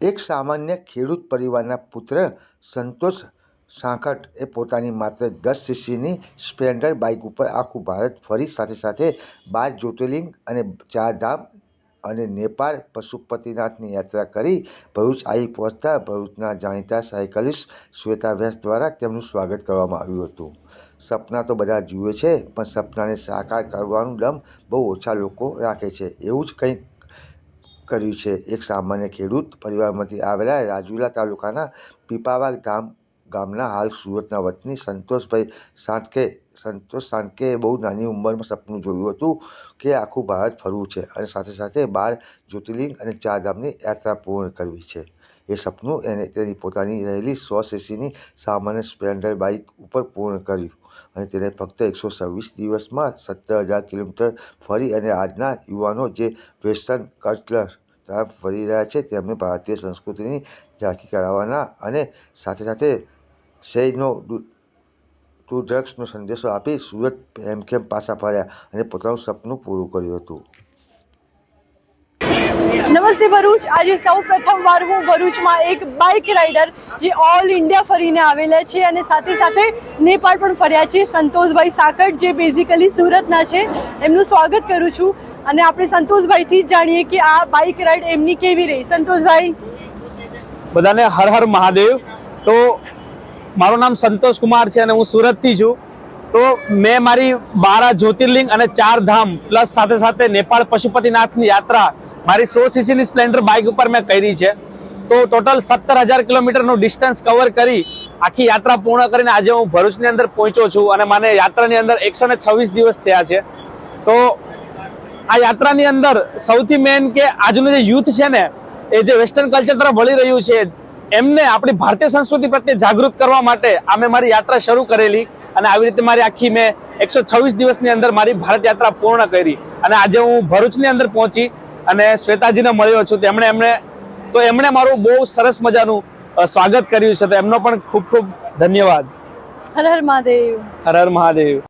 એક સામાન્ય ખેડૂત પરિવારના પુત્ર સંતોષ સાંકટ એ પોતાની માત્ર દસ સીસીની સ્પ્લેન્ડર બાઇક ઉપર આખું ભારત ફરી સાથે સાથે બાર જ્યોતિર્લિંગ અને ચાર ધામ અને નેપાળ પશુપતિનાથની યાત્રા કરી ભરૂચ આવી પહોંચતા ભરૂચના જાણીતા સાયકલિસ્ટ શ્વેતા વ્યાસ દ્વારા તેમનું સ્વાગત કરવામાં આવ્યું હતું. સપના તો બધા જુએ છે, પણ સપનાને સાકાર કરવાનું દમ બહુ ઓછા લોકો રાખે છે. એવું જ કંઈક કર્યું છે. એક સામાન્ય ખેડૂત પરિવારમાંથી આવેલા રાજુલા તાલુકાના પીપાવાગ ગામ, ગામના હાલ સુરતના વતની સંતોષભાઈ સાંટકે સંતોષ સાંટકેએ બહુ નાની ઉંમરમાં સપનું જોયું હતું કે આખું ભારત ફરવું છે અને સાથે સાથે બાર જ્યોતિર્લિંગ અને ચાર ધામની યાત્રા પૂર્ણ કરવી છે. એ સપનું એને તેની પોતાની રહેલી સો સીસીની સામાન્ય સ્પ્લેન્ડર બાઇક ઉપર પૂર્ણ કર્યું. અને તેને ફક્ત એકસો છવ્વીસ દિવસમાં સત્તર હજાર કિલોમીટર ફરી અને આજના યુવાનો જે વેસ્ટર્ન કલ્ચર તરફ વળી રહ્યા છે, તેમને ભારતીય સંસ્કૃતિની ઝાંખી કરાવવાના અને સાથે સાથે શેયનો ટુ ડ્રગ્સનો સંદેશો આપી સુરત હેમખેમ પાછા ફર્યા અને પોતાનું સપનું પૂરું કર્યું હતું? નમસ્તે ભરૂચ. આજે સૌ પ્રથમ વાર હું ભરૂચમાં એક બાઇક રાઇડર જે ઓલ ઇન્ડિયા ફરીને આવેલા છે અને સાથે સાથે નેપાળ પણ ફર્યા છે. સંતોષભાઈ સાકટ જે બેઝિકલી સુરતના છે, એમનું સ્વાગત કરું છું. અને આપણે સંતોષભાઈથી જ જાણીએ કે આ બાઇક રાઇડ એમની કેવી રહી. સંતોષભાઈ. બધાને હર હર મહાદેવ. તો મારું નામ સંતોષ કુમાર છે અને હું સુરતથી છું. તો મેં મારી બારા જ્યોતિર્લિંગ અને ચાર ધામ પ્લસ સાથે સાથે નેપાળ પશુપતિનાથની યાત્રા મારી સો સીસીની સ્પ્લેન્ડર બાઇક ઉપર મેં કરી છે. તો ટોટલ સત્તર હજાર કિલોમીટરનું ડિસ્ટન્સ કવર કરી આખી યાત્રા પૂર્ણ કરીને આજે હું ભરૂચની અંદર પહોંચ્યો છું અને મને યાત્રાની અંદર એકસો દિવસ થયા છે. તો આ યાત્રાની અંદર સૌથી મેન કે આજનું જે યુથ છે ને, એ જે વેસ્ટર્ન કલ્ચર તરફ વળી રહ્યું છે, એમને આપણી ભારતીય સંસ્કૃતિ પ્રત્યે જાગૃત કરવા માટે આ મેં મારી યાત્રા શરૂ કરેલી અને આવી રીતે મારી આખી મેં એકસો દિવસની અંદર મારી ભારત યાત્રા પૂર્ણ કરી. અને આજે હું ભરૂચની અંદર પહોંચી અને શ્વેતાજીને મળ્યો છું તેમણે એમણે તો એમણે મારું બહુ સરસ મજાનું સ્વાગત કર્યું છે તો એમનો પણ ખૂબ ખૂબ ધન્યવાદ. હર હર મહાદેવ. હર હર મહાદેવ.